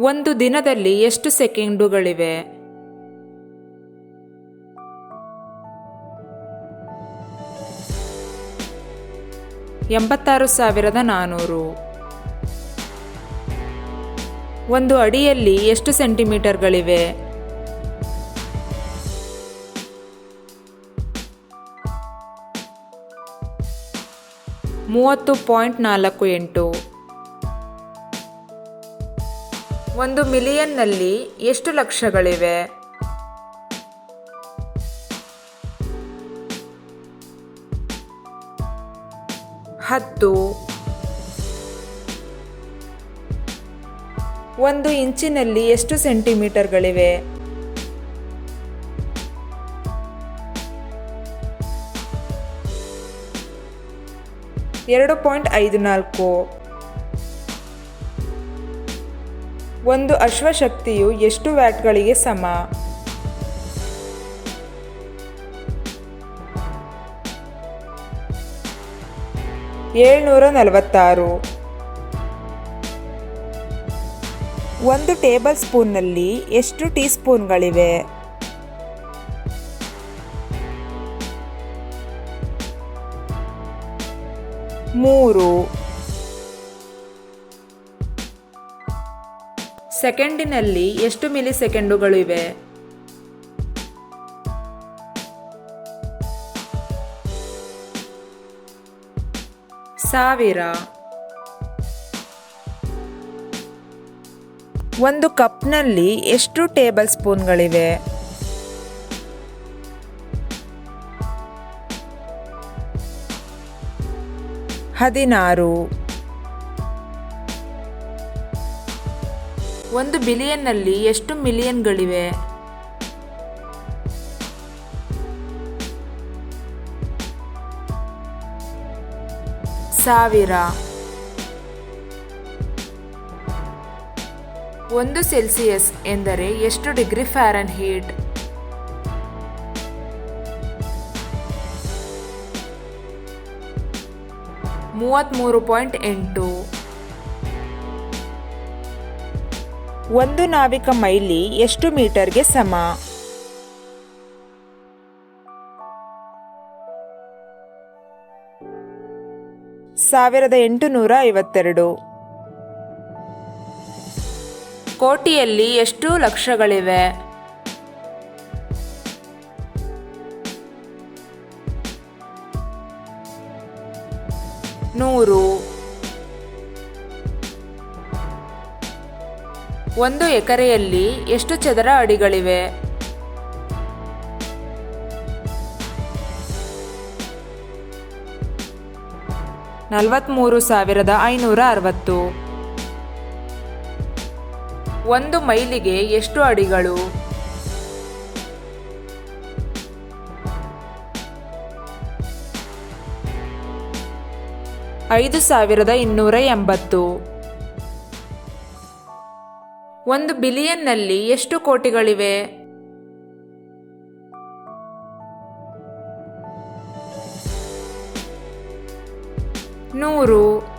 ಒಂದು ದಿನದಲ್ಲಿ ಎಷ್ಟು ಸೆಕೆಂಡುಗಳಿವೆ? ಎಂಬತ್ತಾರು ಸಾವಿರದ ನಾನ್ನೂರು ಒಂದು ಅಡಿಯಲ್ಲಿ ಎಷ್ಟು ಸೆಂಟಿಮೀಟರ್ಗಳಿವೆ? ಮೂವತ್ತು ಪಾಯಿಂಟ್ ನಾಲ್ಕು ಎಂಟು. ಒಂದು ಮಿಲಿಯನ್ನಲ್ಲಿ ಎಷ್ಟು ಲಕ್ಷಗಳಿವೆ? ಹತ್ತು. ಒಂದು ಇಂಚಿನಲ್ಲಿ ಎಷ್ಟು ಸೆಂಟಿಮೀಟರ್ಗಳಿವೆ? ಎರಡು ಪಾಯಿಂಟ್ ಐದು ನಾಲ್ಕು. ಒಂದು ಅಶ್ವಶಕ್ತಿಯು ಎಷ್ಟು ವ್ಯಾಟ್ಗಳಿಗೆ ಸಮ? ಏಳ್ನೂರ ನಲವತ್ತಾರು ಒಂದು ಟೇಬಲ್ ಸ್ಪೂನ್ನಲ್ಲಿ ಎಷ್ಟು ಟೀ ಸ್ಪೂನ್ಗಳಿವೆ ಮೂರು. ಸೆಕೆಂಡಿನಲ್ಲಿ ಎಷ್ಟು ಮಿಲಿ ಸೆಕೆಂಡುಗಳು ಇವೆ? ಸಾವಿರ. ಒಂದು ಕಪ್ನಲ್ಲಿ ಎಷ್ಟು ಟೇಬಲ್ ಸ್ಪೂನ್ಗಳಿವೆ? ಹದಿನಾರು. ಒಂದು ಬಿಲಿಯನ್ನಲ್ಲಿ ಎಷ್ಟು ಮಿಲಿಯನ್ಗಳಿವೆ? ಸಾವಿರ. ಒಂದು ಸೆಲ್ಸಿಯಸ್ ಎಂದರೆ ಎಷ್ಟು ಡಿಗ್ರಿ ಫ್ಯಾರನ್ ಹೀಟ್ ಮೂವತ್ತ್ಮೂರು ಪಾಯಿಂಟ್ ಎಂಟು. ಒಂದು ನಾವಿಕ ಮೈಲಿ ಎಷ್ಟು ಮೀಟರ್ಗೆ ಸಮ? ಸಾವಿರದ ಎಂಟುನೂರ ಐವತ್ತೆರಡು. ಕೋಟಿಯಲ್ಲಿ ಎಷ್ಟು ಲಕ್ಷಗಳಿವೆ? ನೂರು. ಒಂದು ಎಕರೆಯಲ್ಲಿ ಎಷ್ಟು ಚದರ ಅಡಿಗಳಿವೆ? ನಲವತ್ತ್ಮೂರು ಸಾವಿರದ ಐನೂರ ಅರವತ್ತು. ಒಂದು ಮೈಲಿಗೆ ಎಷ್ಟು ಅಡಿಗಳು? ಐದು ಸಾವಿರದ ಇನ್ನೂರ ಎಂಬತ್ತು. ಒಂದು ಬಿಲಿಯನ್ನಲ್ಲಿ ಎಷ್ಟು ಕೋಟಿಗಳಿವೆ? ನೂರು.